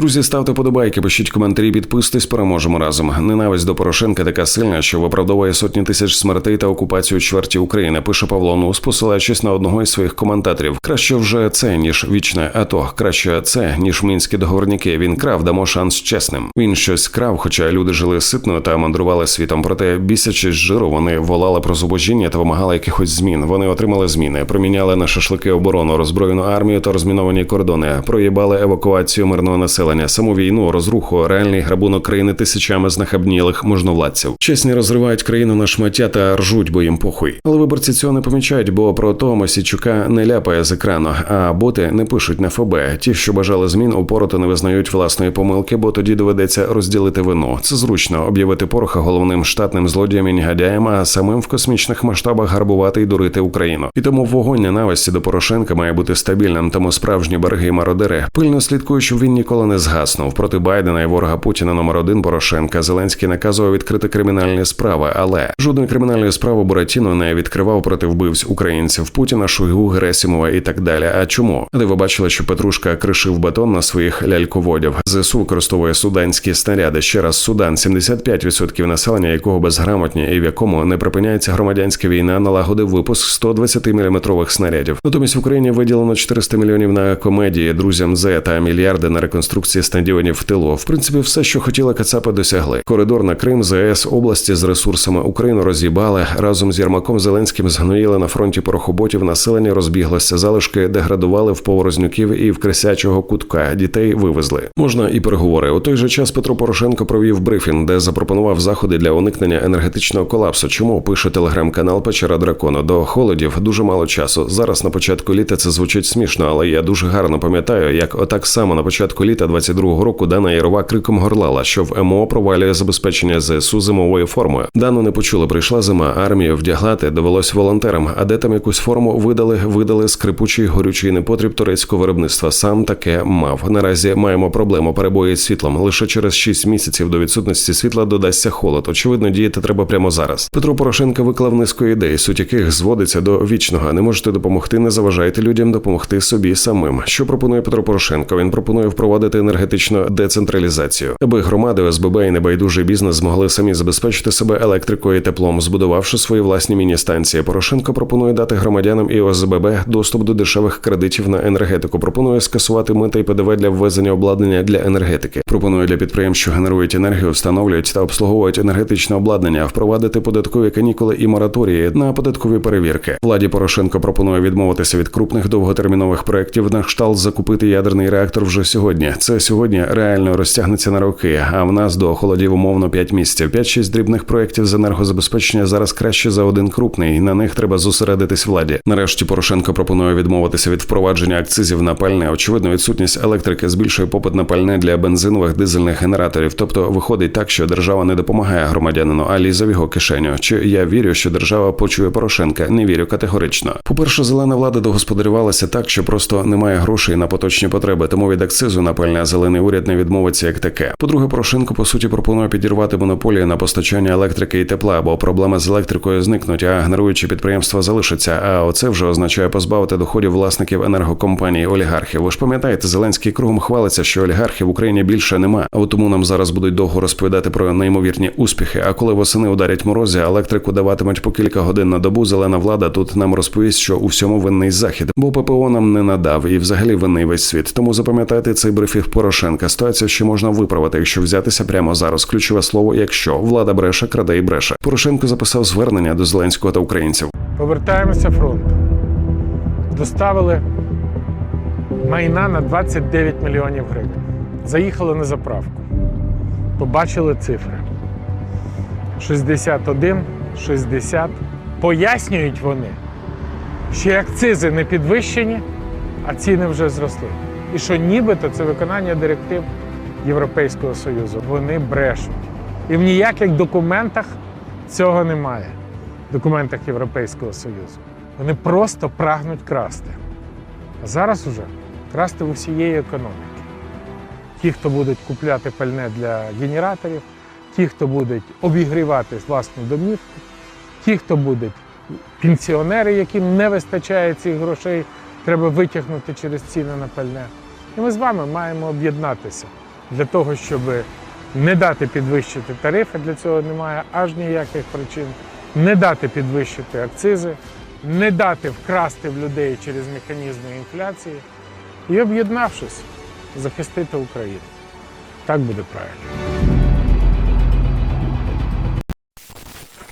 Друзі, ставте подобайки, пишіть коментарі, підписуйтесь, переможемо разом. Ненависть до Порошенка така сильна, що виправдовує сотні тисяч смертей та окупацію чверті України. Пише Павло Нус, посилаючись на одного із своїх коментаторів. Краще вже це ніж вічне АТО. Краще це ніж мінські договорники. Він крав, дамо шанс чесним. Він щось крав, хоча люди жили ситно та мандрували світом. Проте бісячись жиру, вони волали про зубожіння та вимагали якихось змін. Вони отримали зміни, проміняли на шашлики оборону, роззброєну армію та розміновані кордони, проїбали евакуацію мирного населення, саму війну, розруху, реальний грабунок країни тисячами знахабнілих можновладців. Чесні розривають країну на шмаття та ржуть, бо їм похуй. Але виборці цього не помічають, бо про того Мосійчука не ляпає з екрану, а боти не пишуть на ФБ. Ті, що бажали змін, упорото не визнають власної помилки, бо тоді доведеться розділити вину. Це зручно об'явити пороха головним штатним злодієм і негодяєм, а самим в космічних масштабах гарбувати і дурити Україну. І тому вогонь ненависті до Порошенка має бути стабільним. Тому справжні береги мародери пильно слідкують, щоб він ніколи не згаснув. Проти Байдена і ворога Путіна номер один Порошенка Зеленський наказував відкрити кримінальні справи, але жодної кримінальної справи Буратіно не відкривав проти вбивць українців Путіна, Шойгу, Герасімова і так далі. А чому? Де ви бачили, що Петрушка кришив бетон на своїх ляльководів? ЗСУ використовує суданські снаряди. Ще раз Судан, 75% населення, якого безграмотні і в якому не припиняється громадянська війна, налагодив випуск 120 мм снарядів. Натомість в Україні виділено 400 мільйонів на комедії друзям З та мільярди на реконструкції стадіонів в тилу. В принципі, все, що хотіли Кацапи, досягли. Коридор на Крим, ЗС, області з ресурсами Україну роз'їбали разом з Єрмаком Зеленським згноїли на фронті порохоботів. Населення розбіглося. Залишки деградували в поворознюків і в крисячого кутка. Дітей вивезли. Можна і переговори. У той же час Петро Порошенко провів брифінг, де запропонував заходи для уникнення енергетичного колапсу. Чому пише телеграм-канал Печера Дракону? До холодів дуже мало часу. Зараз на початку літа це звучить смішно, але я дуже гарно пам'ятаю, як отак само на початку літа 22-го року Дана Ярова криком горлала, що в МО провалює забезпечення ЗСУ зимовою формою. Дану не почули. Прийшла зима, армію вдягати довелось волонтерам. А де там якусь форму видали, видали скрипучий горючий непотріб турецького виробництва. Сам таке мав. Наразі маємо проблему перебої з світлом. Лише через 6 місяців до відсутності світла додасться холод. Очевидно, діяти треба прямо зараз. Петро Порошенко виклав низку ідей, суть яких зводиться до вічного. Не можете допомогти, не заважайте людям допомогти собі самим. Що пропонує Петро Порошенко? Він пропонує впровадити енергетичну децентралізацію, аби громади ОСББ і небайдужий бізнес змогли самі забезпечити себе електрикою і теплом, збудувавши свої власні міні-станції. Порошенко пропонує дати громадянам і ОСББ доступ до дешевих кредитів на енергетику. Пропонує скасувати мита і ПДВ для ввезення обладнання для енергетики. Пропонує для підприємств, що генерують енергію, встановлюють та обслуговують енергетичне обладнання, впровадити податкові канікули і мораторії на податкові перевірки. Владі Порошенко пропонує відмовитися від крупних довготермінових проєктів на кшталт закупити ядерний реактор вже сьогодні. Це сьогодні реально розтягнеться на роки. А в нас до холодів умовно 5 місяців. 5-6 дрібних проєктів з енергозабезпечення зараз краще за один крупний. На них треба зосередитись владі. Нарешті Порошенко пропонує відмовитися від впровадження акцизів на пальне. Очевидно, відсутність електрики збільшує попит на пальне для бензинових дизельних генераторів. Тобто виходить так, що держава не допомагає громадянину, а лізе в його кишеню. Чи я вірю, що держава почує Порошенка? Не вірю категорично. По перше, зелена влада догосподарювалася так, що просто немає грошей на поточні потреби, тому від акцизу на пальне зелений уряд не відмовиться як таке. По-друге, Порошенко по суті пропонує підірвати монополію на постачання електрики і тепла, бо проблеми з електрикою зникнуть, а генеруючі підприємства залишаться. А оце вже означає позбавити доходів власників енергокомпаній олігархів. Ви ж пам'ятаєте, Зеленський кругом хвалиться, що олігархів в Україні більше нема. А тому нам зараз будуть довго розповідати про неймовірні успіхи. А коли восени ударять морозі, електрику даватимуть по кілька годин на добу. Зелена влада тут нам розповість, що у всьому винний захід, бо ППО нам не надав і взагалі винний весь світ. Тому запам'ятайте цей брифінг Порошенка. Ситуацію ще можна виправити, якщо взятися прямо зараз. Ключове слово, якщо влада бреше, краде і бреше. Порошенко записав звернення до Зеленського та українців. Повертаємося фронту. Доставили майна на 29 мільйонів гривень. Заїхали на заправку. Побачили цифри. 61, 60. Пояснюють вони, що акцизи не підвищені, а ціни вже зросли. І що нібито це виконання директив Європейського Союзу. Вони брешуть. І в ніяких документах цього немає. В документах Європейського Союзу. Вони просто прагнуть красти. А зараз уже красти в усієї економіки. Ті, хто будуть купляти пальне для генераторів, ті, хто будуть обігрівати власну домівку, ті, хто будуть пенсіонери, яким не вистачає цих грошей, треба витягнути через ціни на пальне. І ми з вами маємо об'єднатися для того, щоб не дати підвищити тарифи, для цього немає аж ніяких причин, не дати підвищити акцизи, не дати вкрасти в людей через механізми інфляції і, об'єднавшись, захистити Україну. Так буде правильно.